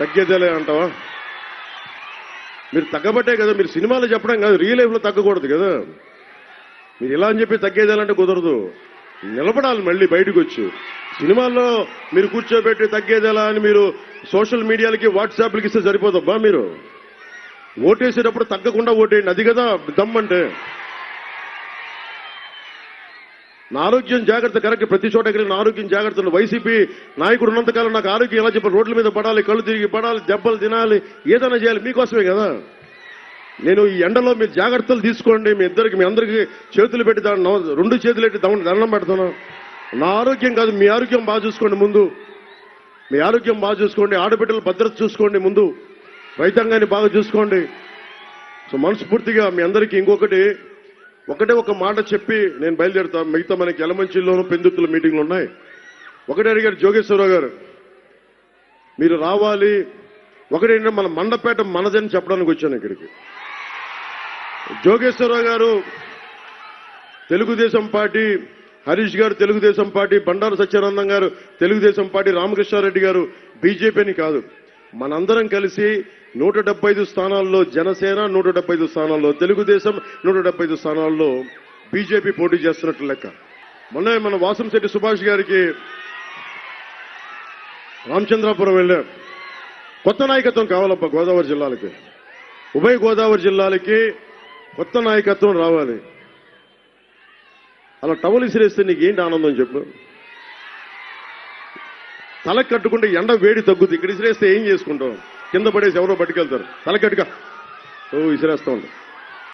తగ్గేదేలే అంటావా? మీరు తగ్గబట్టే కదా మీరు సినిమాలో చెప్పడం కాదు రియల్ లైఫ్లో తగ్గకూడదు కదా. మీరు ఇలా అని చెప్పి తగ్గేదేలంటే కుదరదు. నిలబడాలి మళ్ళీ బయటకు వచ్చి సినిమాల్లో మీరు కూర్చోబెట్టి తగ్గేదేలా అని మీరు సోషల్ మీడియాలకి వాట్సాప్లకి ఇస్తే సరిపోదబ్బా మీరు. ఓటేసేటప్పుడు తగ్గకుండా ఓటేయండి. అది కదా దమ్మంటే. నా ఆరోగ్యం జాగ్రత్త కరెక్ట్. ప్రతి చోట ఎక్కడ నా ఆరోగ్యం జాగ్రత్తలు వైసీపీ నాయకుడు ఉన్నంతకాలం నాకు ఆరోగ్యం ఎలా చెప్పాలి? రోడ్ల మీద పడాలి కళ్ళు తిరిగి పడాలి దెబ్బలు తినాలి ఏదైనా చేయాలి. మీకోసమే కదా? నేను ఈ ఎండలో మీరు జాగ్రత్తలు తీసుకోండి. మీ ఇద్దరికి మీ అందరికీ చేతులు పెట్టి దాన్ని రెండు చేతులు పెట్టి దండం దండం పెడుతున్నాను నా ఆరోగ్యం కాదు మీ ఆరోగ్యం బాగా చూసుకోండి ముందు. మీ ఆరోగ్యం బాగా చూసుకోండి. ఆడబిడ్డలు భద్రత చూసుకోండి ముందు. రైతాంగాన్ని బాగా చూసుకోండి. సో మనస్ఫూర్తిగా మీ అందరికీ ఇంకొకటి ఒకటే ఒక మాట చెప్పి నేను బయలుదేరుతా. మిగతా మనకి ఎలమంచిలోనూ పెందుతుల మీటింగ్లు ఉన్నాయి. ఒకటే అడిగారు జోగేశ్వరరావు గారు. మీరు రావాలి. ఒకటేంటంటే మన మండపేట మనదని చెప్పడానికి వచ్చాను ఇక్కడికి. జోగేశ్వరరావు గారు తెలుగుదేశం పార్టీ హరీష్ గారు తెలుగుదేశం పార్టీ బండారు సత్యానందం గారు తెలుగుదేశం పార్టీ రామకృష్ణారెడ్డి గారు బీజేపీని కాదు. మనందరం కలిసి నూట డెబ్బై ఐదు స్థానాల్లో జనసేన నూట డెబ్బై ఐదు స్థానాల్లో తెలుగుదేశం నూట డెబ్బై ఐదు స్థానాల్లో బీజేపీ పోటీ చేస్తున్నట్లు లెక్క. మొన్న మన వాసంశెట్టి సుభాష్ గారికి రామచంద్రాపురం వెళ్ళాం. కొత్త నాయకత్వం కావాలబ్బా గోదావరి జిల్లాలకి. ఉభయ గోదావరి జిల్లాలకి కొత్త నాయకత్వం రావాలి. అలా టవల్ ఇసిరేస్తే నీకు ఏంటి ఆనందం చెప్పు? తల కట్టుకుంటే ఎండ వేడి తగ్గుద్ది. ఇక్కడ ఇసిరేస్తే ఏం చేసుకుంటాం? కింద పడేసి ఎవరో పట్టుకెళ్తారు. తల కట్టుక ఓ ఇసిరేస్తా ఉంటాం